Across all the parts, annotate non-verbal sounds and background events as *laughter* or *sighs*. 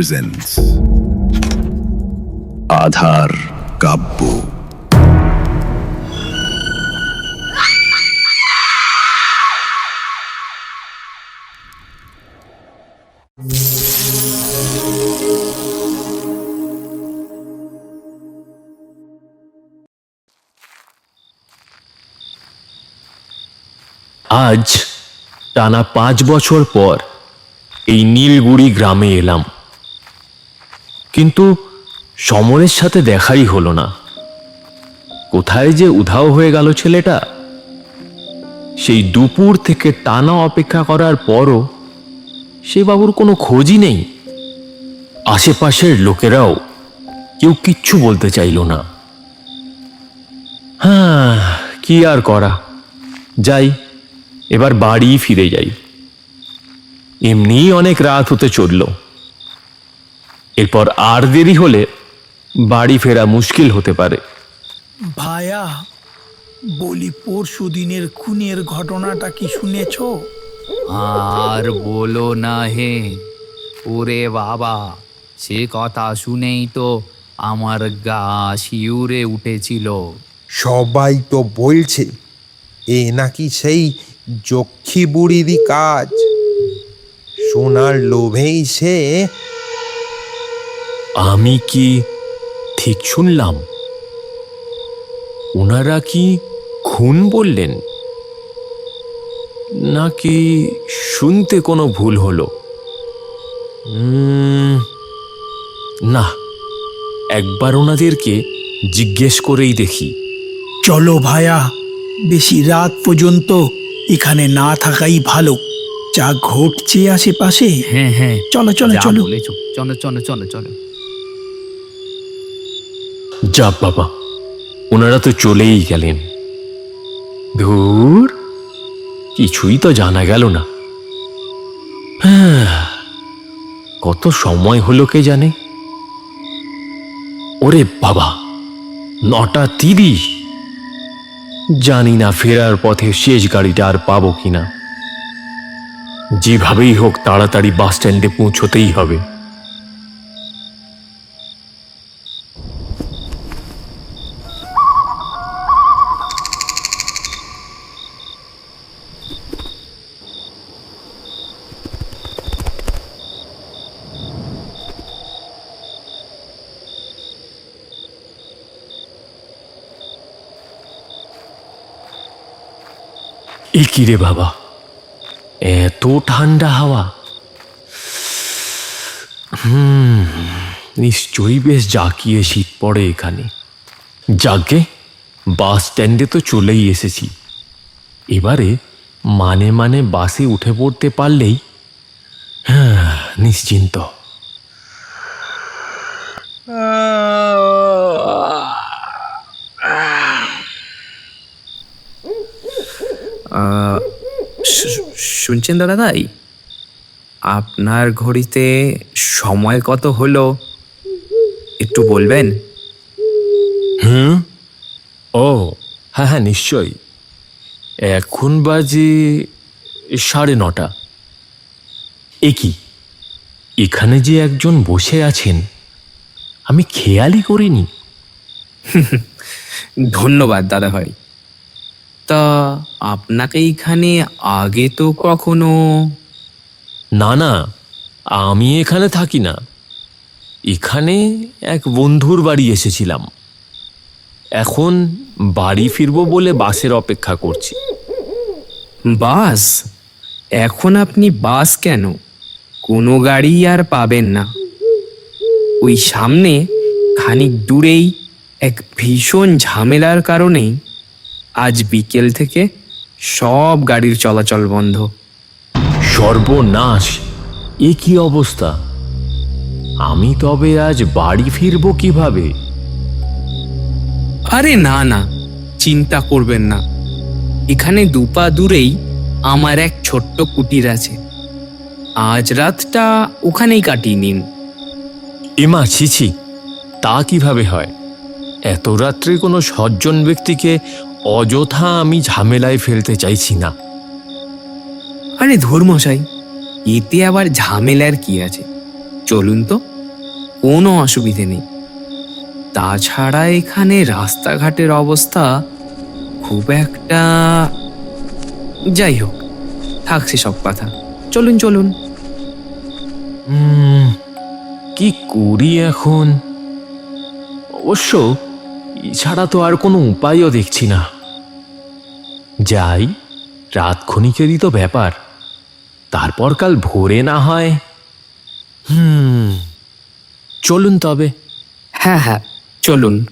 Presents আধার কাব্য আজ টানা পাঁচ বছর পর এই নীলগুড়ি গ্রামে এলাম। কিন্তু সমরের সাথে দেখাই হলো না। কোথায় যে উধাও হয়ে গেল ছেলেটা? সেই দুপুর থেকে টানা অপেক্ষা করার পরও সে বাবুর কোনো খোঁজই নেই। আশেপাশের লোকেরাও কেউ কিচ্ছু বলতে চাইল না। হ্যাঁ কি আর করা? যাই, এবার বাড়ি ফিরে যাই। এমনিই অনেক রাত হতে চলল। এরপর আর দেরি হলে বাড়ি ফেরা মুশকিল হতে পারে। ভায়া বলি পরশু দিনের খুনের ঘটনাটা কি শুনেছ? আর বলো না হে। ওরে বাবা সে কথা শুনেই তো আমার গা শিউরে উঠেছিল। সবাই তো বলছে এ নাকি সেই যক্ষী বুড়িরই কাজ। সোনার লোভেই সে আমি কি ঠিক শুনলাম? ওনারা কি খুন বললেন? নাকি শুনতে কোনো ভুল হলো? না একবার ওনাদেরকে জিজ্ঞেস করেই দেখি। চলো ভায়া বেশি রাত পর্যন্ত এখানে না থাকাই ভালো। যা ঘটছে আশেপাশে হ্যাঁ হ্যাঁ। চলো চলো চলো। চলো চলো চলো চলো। যাক বাবা ওনারা তো চলেই গেলেন। ধুর। কিছুই তো জানা গেল না। হ্যাঁ, কত সময় হলো কে জানে? ওরে বাবা নটা তিরিশ। জানি না ফেরার পথে শেষ গাড়িটা আর পাবো কিনা। যেভাবেই হোক তাড়াতাড়ি বাস স্ট্যান্ডে পৌঁছতেই হবে। এ কি রে বাবা? এত ঠান্ডা হাওয়া। হুম, নিশ্চয়ই বেশ জাকিয়ে শীত পড়ে এখানে। যাকে বাস স্ট্যান্ডে তো চলেই এসেছি। এবারে মানে মানে বাসে উঠে পড়তে পারলেই হ্যাঁ নিশ্চিন্ত। শুনছেন দাদা তাই আপনার ঘড়িতে সময় কত হলো? একটু বলবেন? হুম? ও হ্যাঁ হ্যাঁ নিশ্চয়ই। এখন বাজে সাড়ে নটা। এ কি? এখানে যে একজন বসে আছেন আমি খেয়ালই করিনি। ধন্যবাদ দাদা ভাই তা আপনাকে এখানে আগে তো কখনো? না না আমি এখানে থাকি না। এখানে এক বন্ধুর বাড়ি এসেছিলাম। এখন বাড়ি ফিরবো বলে বাসের অপেক্ষা করছি। বাস? এখন আপনি বাস কেন? কোনো গাড়ি আর পাবেন না। ওই সামনে খানিক দূরেই এক ভীষণ ঝামেলার কারণেই আজ বিকেল থেকে সব গাড়ির চলাচল বন্ধ। সর্বনাশ। এ কি অবস্থা? আমি তবে আজ বাড়ি ফিরবো কীভাবে? আরে না না চিন্তা করবেন না। এখানে দুপা দূরেই আমার এক ছোট্ট কুটির আছে। আজ রাতটা ওখানেই কাটিয়ে নিন। এমা ছিছি তা কীভাবে হয়? এত রাত্রে কোনো সজ্জন ব্যক্তিকে অযথা আমি ঝামেলায় ফেলতে চাইছি না। আরে ধর্মশাই এতে আবার ঝামেলার কি আছে? চলুন তো কোনো অসুবিধে নেই। তাছাড়া এখানে রাস্তাঘাটের অবস্থা খুব একটা যাই হোক থাকছে সব কথা। চলুন চলুন। কি করি এখন? অবশ্য এছাড়া তো আর কোনো উপায়ও দেখছি না। যাই, রাত ক্ষণিকেরই তো ব্যাপার। তারপর কাল ভোরে না হয়। হুম, চলুন তবে। হ্যাঁ হ্যাঁ চলুন।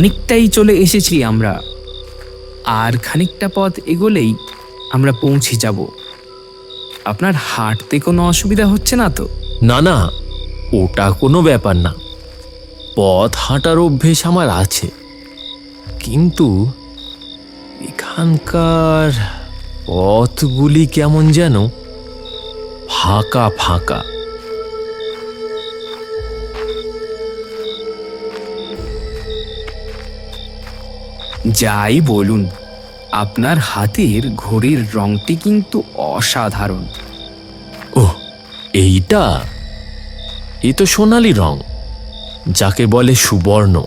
অনেকটাই চলে এসেছি আমরা। আর খানিকটা পথ এগোলেই আমরা পৌঁছে যাব। আপনার হাঁটতে কোনো অসুবিধা হচ্ছে না তো? না না, ওটা কোনো ব্যাপার না। পথ হাঁটার অভ্যেস আমার আছে। কিন্তু এখানকার পথগুলি কেমন যেন ফাঁকা ফাঁকা। যাই বলুন আপনার হাতের ঘড়ির রংটি কিন্তু অসাধারণ। ও এইটা? এ তো সোনালি রং যাকে বলে সুবর্ণ।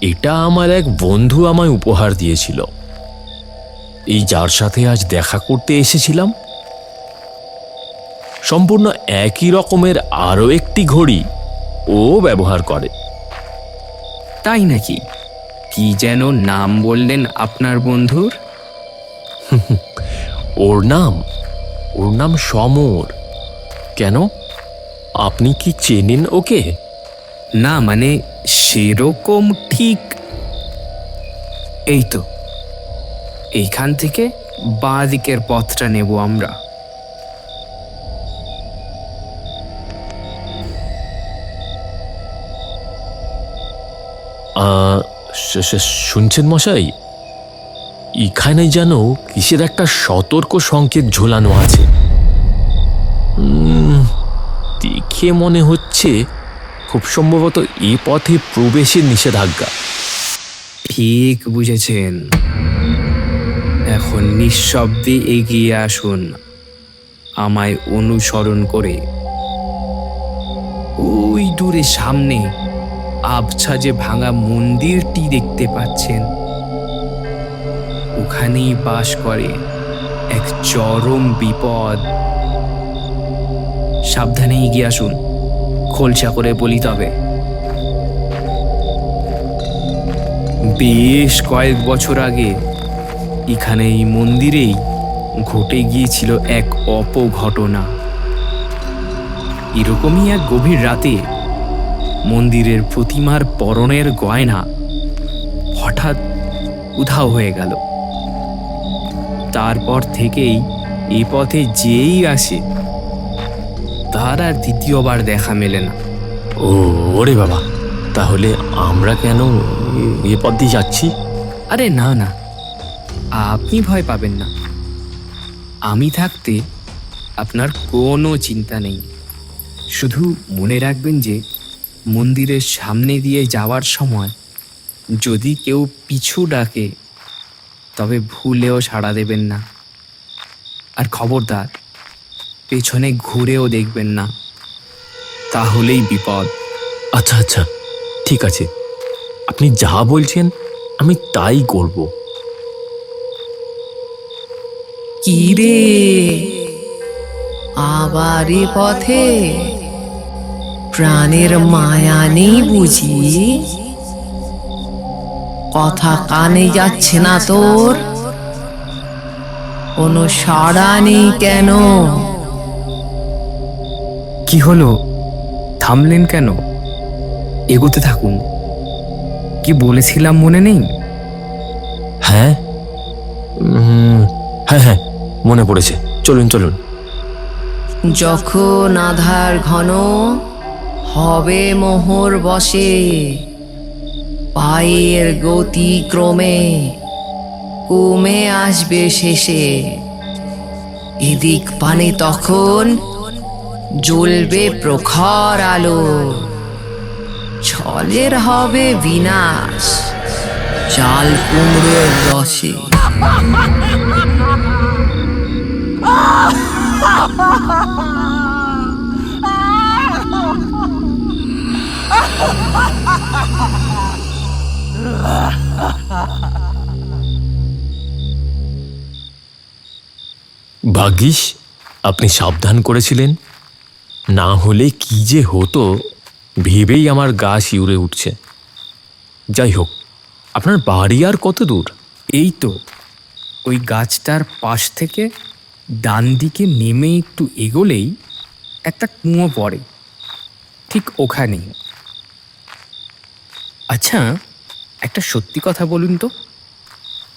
এটা আমার এক বন্ধু আমায় উপহার দিয়েছিল। এই যার সাথে আজ দেখা করতে এসেছিলাম। সম্পূর্ণ একই রকমের আরও একটি ঘড়ি ও ব্যবহার করে। তাই নাকি? কি যেন নাম বললেন আপনার বন্ধুর? *laughs* ওর নাম ওর নাম সমর। কেন? আপনি কি চেনেন ওকে? না মানে সেরকম ঠিক। এই তো এইখান থেকে বাঁ দিকের পথটা নেব আমরা। আহ, শুনছেন মশাই? এখানে যেন কিসের একটা সতর্ক সংকেত ঝোলানো আছে। দেখে মনে হচ্ছে খুব সম্ভবত এ পথে প্রবেশের নিষেধাজ্ঞা। ঠিক বুঝেছেন। এখন নিঃশব্দে এগিয়ে আসুন। আমায় অনুসরণ করে। ওই দূরে সামনে আবছা যে ভাঙা মন্দিরটি দেখতে পাচ্ছেন। ওখানেই বাস করে এক চরম বিপদ। সাবধানে এগিয়ে আসুন, খোলসা করে বলি তবে। বেশ কয়েক বছর আগে এখানে এই মন্দিরেই ঘটে গিয়েছিল এক অপঘটনা। এরকমই এক গভীর রাতে মন্দিরের প্রতিমার পরনের গয়না হঠাৎ উধাও হয়ে গেল। তারপর থেকেই এ পথে যেই আসে তার আর দ্বিতীয়বার দেখা মেলে না। ও ওরে বাবা তাহলে আমরা কেন এ- পথ দিয়ে যাচ্ছি? আরে না না আপনি ভয় পাবেন না। আমি থাকতে আপনার কোনো চিন্তা নেই। শুধু মনে রাখবেন যে মন্দিরের সামনে দিয়ে যাওয়ার সময় যদি কেউ পিছু ডাকে তবে ভুলেও সাড়া দেবেন না। আর খবরদার পেছনে ঘুরেও দেখবেন না। তাহলেই বিপদ। আচ্ছা আচ্ছা ঠিক আছে। আপনি যা বলছেন আমি তাই করব। কি রে? আবার পথে প্রাণের মায়া নেই বুঝি? কথা কানে যাচ্ছে না তোর। কোনো সাড়া নেই কেন? কি হলো? থামলেন কেন? এগোতে থাকুন। কি বলেছিলাম মনে নেই? হ্যাঁ। হ্যাঁ হ্যাঁ মনে পড়েছে। চলুন চলুন। যখন আধার ঘন হবে মোহর বসে। পায়ের গতি ক্রমে কমে আসবে শেষে। এদিক পানে তখন জ্বলবে প্রখর আলো। ছলের হবে বিনাশ চাল কুমড়োর রসে। *laughs* ভাগ্যিস, আপনি সাবধান করেছিলেন। না হলে কি যে হতো, ভেবেই আমার গা শিউরে উঠছে। যাই হোক, আপনার বাড়ি আর কত দূর? এই তো, ওই গাছটার পাশ থেকে ডান দিকে নেমে একটু এগোলেই একটা কুঁয়ো পড়ে। ঠিক ওখানেই। আচ্ছা একটা সত্যি কথা বলুন তো।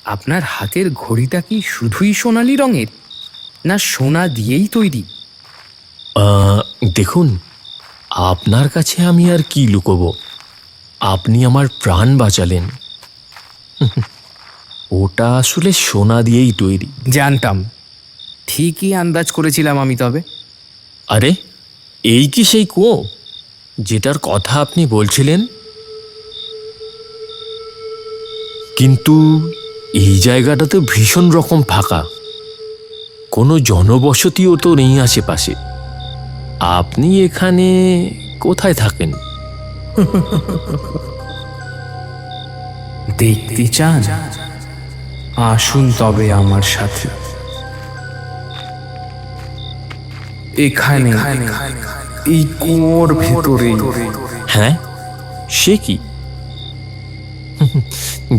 আপনার হাতের ঘড়িটা কি শুধুই সোনালি রঙের না সোনা দিয়েই তৈরি? দেখুন আপনার কাছে আমি আর কি লুকোবো? আপনি আমার প্রাণ বাঁচালেন। ওটা আসলে সোনা দিয়েই তৈরি। জানতাম। ঠিকই আন্দাজ করেছিলাম আমি তবে। আরে এই কি সেই কুয়ো? যেটার কথা আপনি বলছিলেন? কিন্তু এই জায়গাটা তো ভীষণ রকম ফাঁকা। কোনো জনবসতিও তো নেই আশেপাশে। আপনি এখানে কোথায় থাকেন? দেখতে চান? আসুন তবে আমার সাথে। এখানে। এই কুয়োর ভেতরে। হ্যাঁ? সে কি?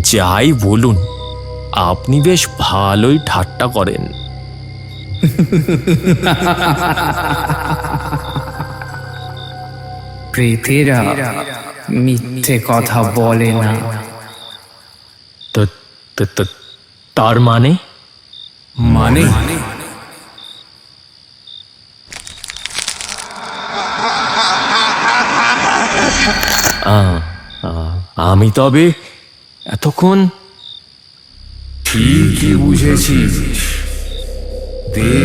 যাই বলুন আপনি বেশ ভালোই ঠাট্টা করেন। প্রেতেরা মিথ্যে কথা বলে না। তো তো- তো- তার মানে? মানে আহ, আহ, আমি তবে এতক্ষণ ঠিকই বুঝেছিস। দে,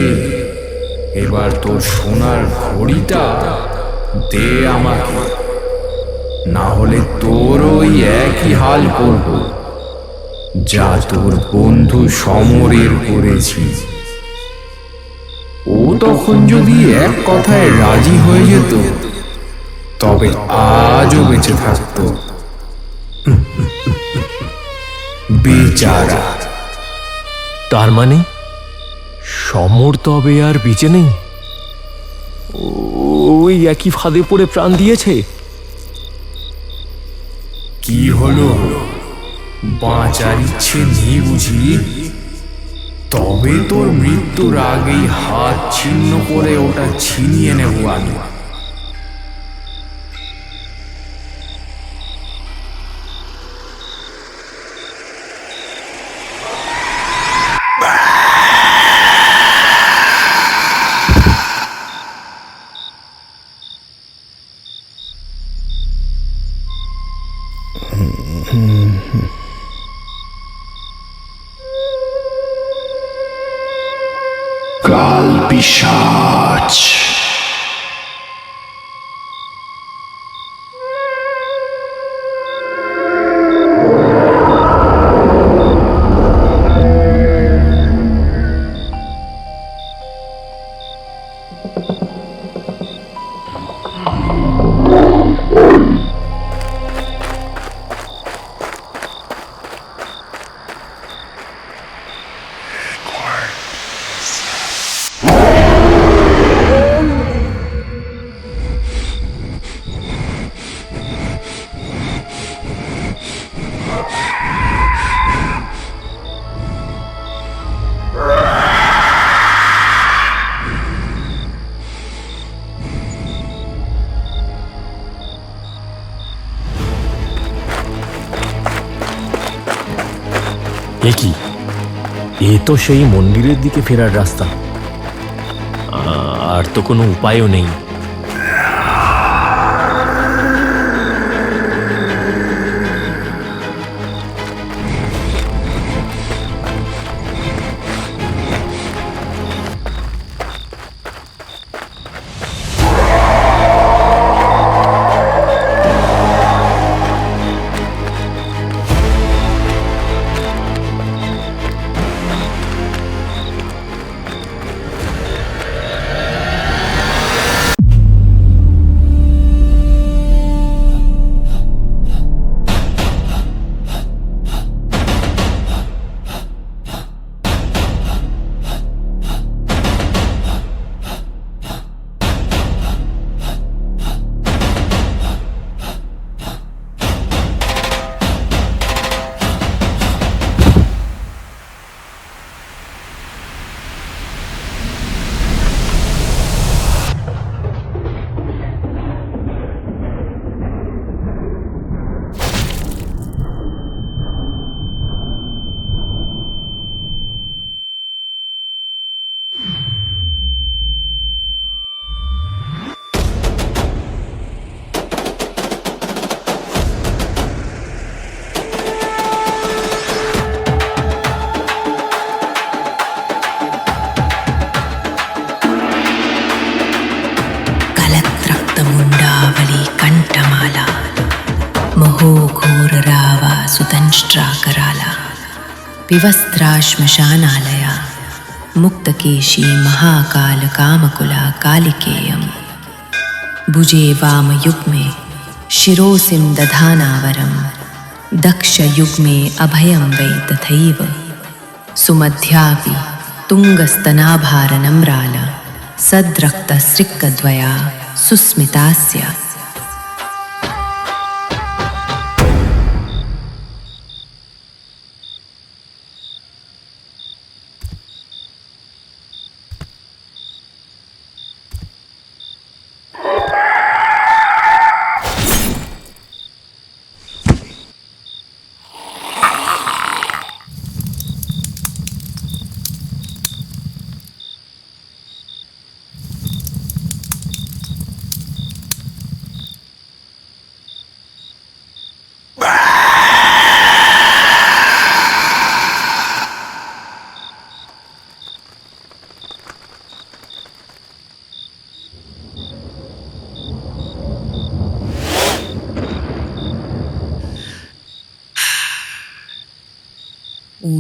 এবার তোর সোনার ঘড়িটা দে আমাকে। না হলে তোর ওই একই হাল করব, যা তোর বন্ধু সমরের করেছি। ও তখন যদি এক কথায় রাজি হয়ে যেত, তবে আজও বেঁচে থাকতো। বেচারা। তার মানে সমর তবে আর বেঁচে নেই? ওই একই ফাঁদে পড়ে প্রাণ দিয়েছে। কি হলো? বাঁচার ইচ্ছে নেই বুঝি? তবে তোর মৃত্যুর আগেই হাত ছিন্ন করে ওটা ছিনিয়ে নেব আমি। তো সেই মন্দিরের দিকে ফেরার রাস্তা। আর তো কোনো উপায়ও নেই। विवस्त्राश्मशानालया, मुक्तकेशी महाकालकामकुला कालिकेयम्। भुजे वामयुग्मे शिरोसिं दधानावरं दक्षयुग्मे अभयं वै तथैव। सुमध्यापि तुङ्गस्तनाभारनम्राल सद्रक्तसृक्कद्वया सुस्मितास्य।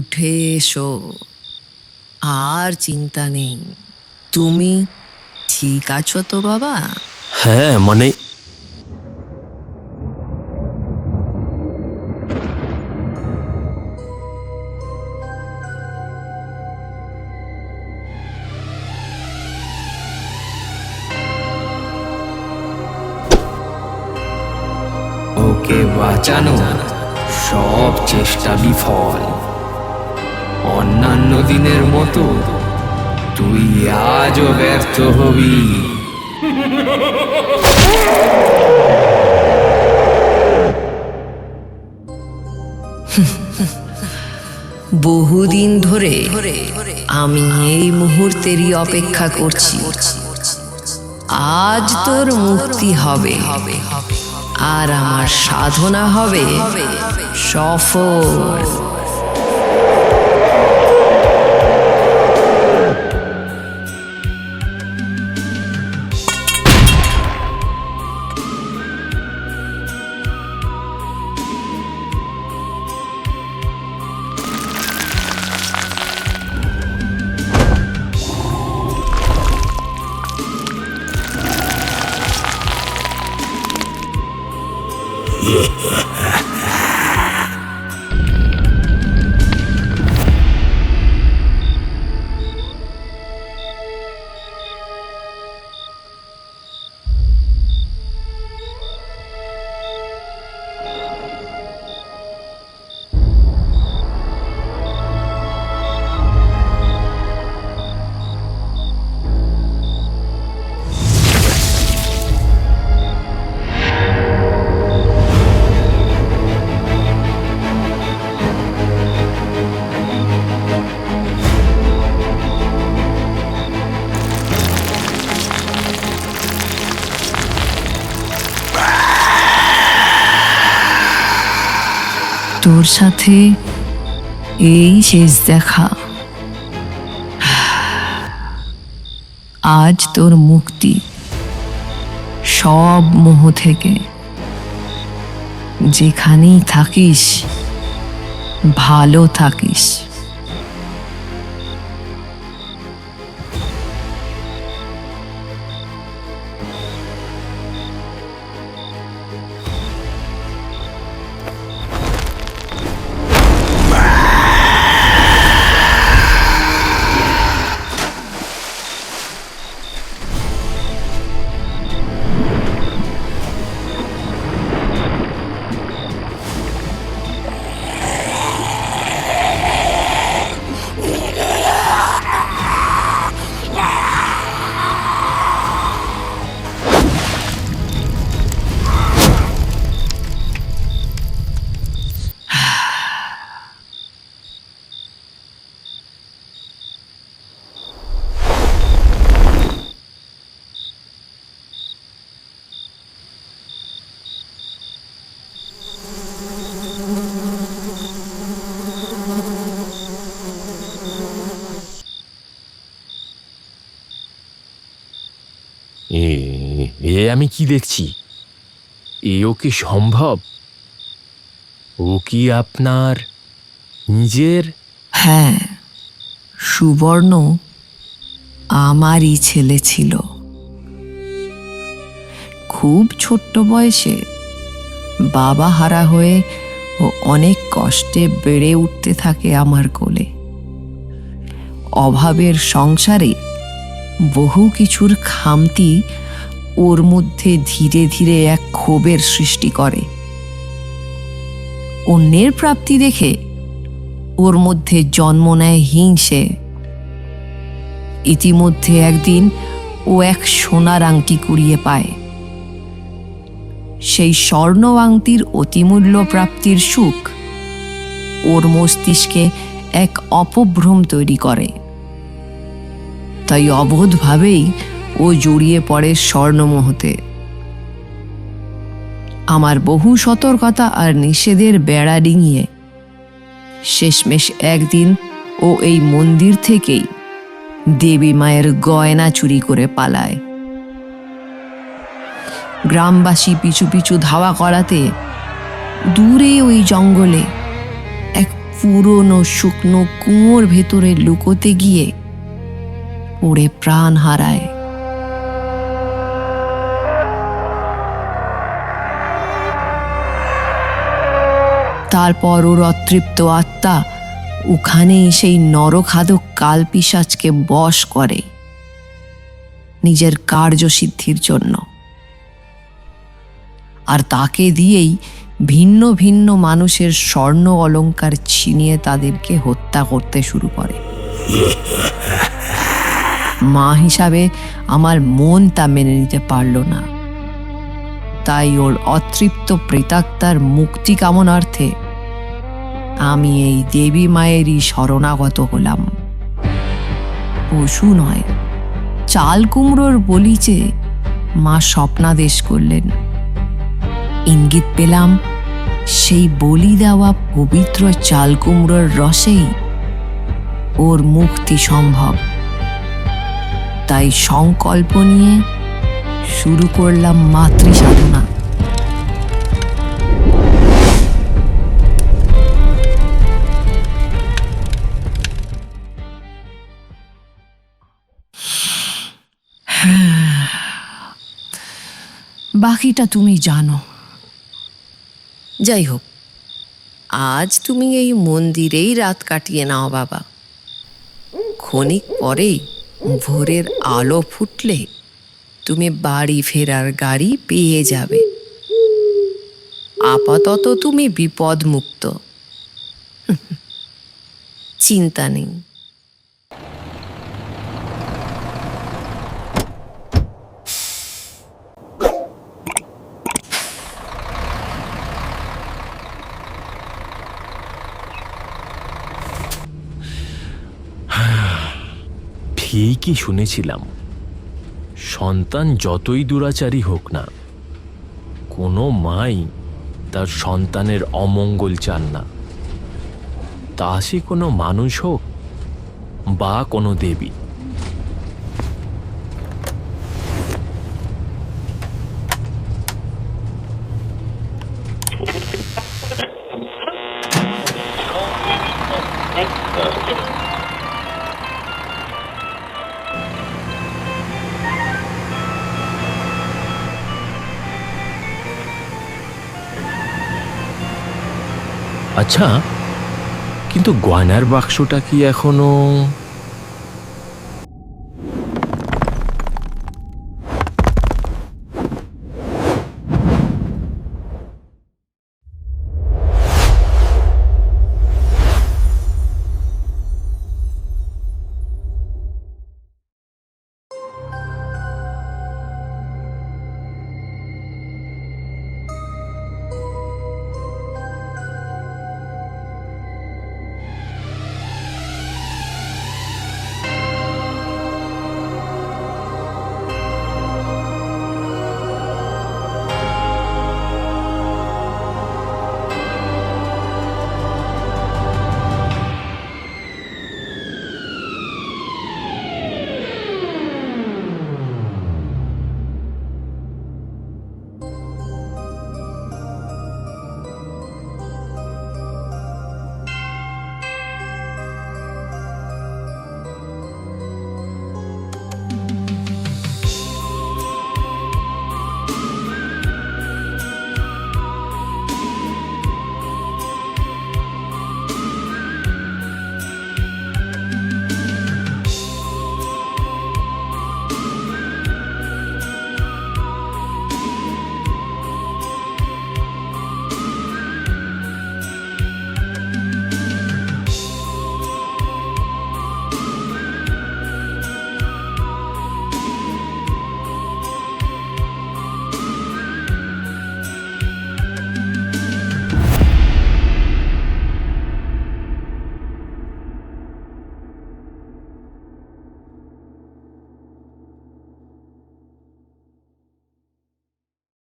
উঠে এসো আর চিন্তা নেই। তুমি ঠিক আছো তো বাবা? হ্যাঁ মানে ওকে বাঁচানো সব চেষ্টা বিফল। অন্যান্য দিনের মতো তুই আজও ব্যর্থ হবি। বহুদিন ধরে আমি এই মুহূর্তেরই অপেক্ষা করছি। আজ তোর মুক্তি হবে। আর আমার সাধনা হবে সফল। তোর সাথে এই শেষ দেখা। আজ তোর মুক্তি সব মোহ থেকে। যেখানেই থাকিস, ভালো থাকিস। আমি কি দেখছি? এও কি সম্ভব? ও কি আপনার নিজের? হ্যাঁ সুবর্ণ আমারই ছেলে ছিল। খুব ছোট্ট বয়সে বাবা হারা হয়ে ও অনেক কষ্টে বেড়ে উঠতে থাকে আমার কোলে। অভাবের সংসারে বহু কিছুর খামতি ওর মধ্যে ধীরে ধীরে এক ক্ষোভের সৃষ্টি করে। অন্যের প্রাপ্তি দেখে ওর মধ্যে জন্ম নেয় হিংসে। ইতিমধ্যে একদিন ও এক সোনার আংটি কুড়িয়ে পায়। সেই স্বর্ণ আংটির অতিমূল্য প্রাপ্তির সুখ ওর মস্তিষ্কে এক অপভ্রম তৈরি করে। তাই অবোধভাবেই ও জড়িয়ে পড়ে স্বর্ণমোহতে। আমার বহু সতর্কতা আর নিষেধের বেড়া ডিঙিয়ে। শেষমেশ একদিন ও এই মন্দির থেকেই দেবী মায়ের গয়না চুরি করে পালায়। গ্রামবাসী পিছু পিছু ধাওয়া করাতে দূরে ওই জঙ্গলে এক পুরনো শুকনো কুয়োর ভেতরে লুকোতে গিয়ে পড়ে প্রাণ হারায়। তারপর ওর অতৃপ্ত আত্মা ওখানেই সেই নরখাদক কালপিসাজকে বশ করে নিজের কার্যসিদ্ধির জন্য। আর তাকে দিয়েই ভিন্ন ভিন্ন মানুষের স্বর্ণ অলংকার ছিনিয়ে তাদেরকে হত্যা করতে শুরু করে। মা হিসাবে আমার মন তা মেনে নিতে পারল না। তাই ওর অতৃপ্ত প্রেতাত্মার মুক্তি কামনার্থে আমি এই দেবী মায়েরই শরণাগত হলাম। পশু নয়, চাল কুমড়োর বলিচে মা স্বপ্নাদেশ করলেন। ইঙ্গিত পেলাম, সেই বলি দেওয়া পবিত্র চাল কুমড়োর রসেই ওর মুক্তি সম্ভব। তাই সংকল্প নিয়ে শুরু করলাম মাতৃ সাধনা *sighs* বাকিটা তুমি জানো। যাই হোক, আজ তুমি এই মন্দিরেই রাত কাটিয়ে নাও বাবা। ক্ষণিক পরেই ভোরের আলো ফুটলে তুমি বাড়ি ফেরার গাড়ি পেয়ে যাবে। আপাতত তুমি বিপদমুক্ত। *laughs* চিন্তা নেই। *sighs* ঠিকই শুনেছিলাম। সন্তান যতই দুরাচারী হোক না, কোনো মাই তার সন্তানের অমঙ্গল চান না। তা সে কোনো মানুষ হোক বা কোনো দেবী। আচ্ছা কিন্তু গয়নার বাক্সটা কি এখনও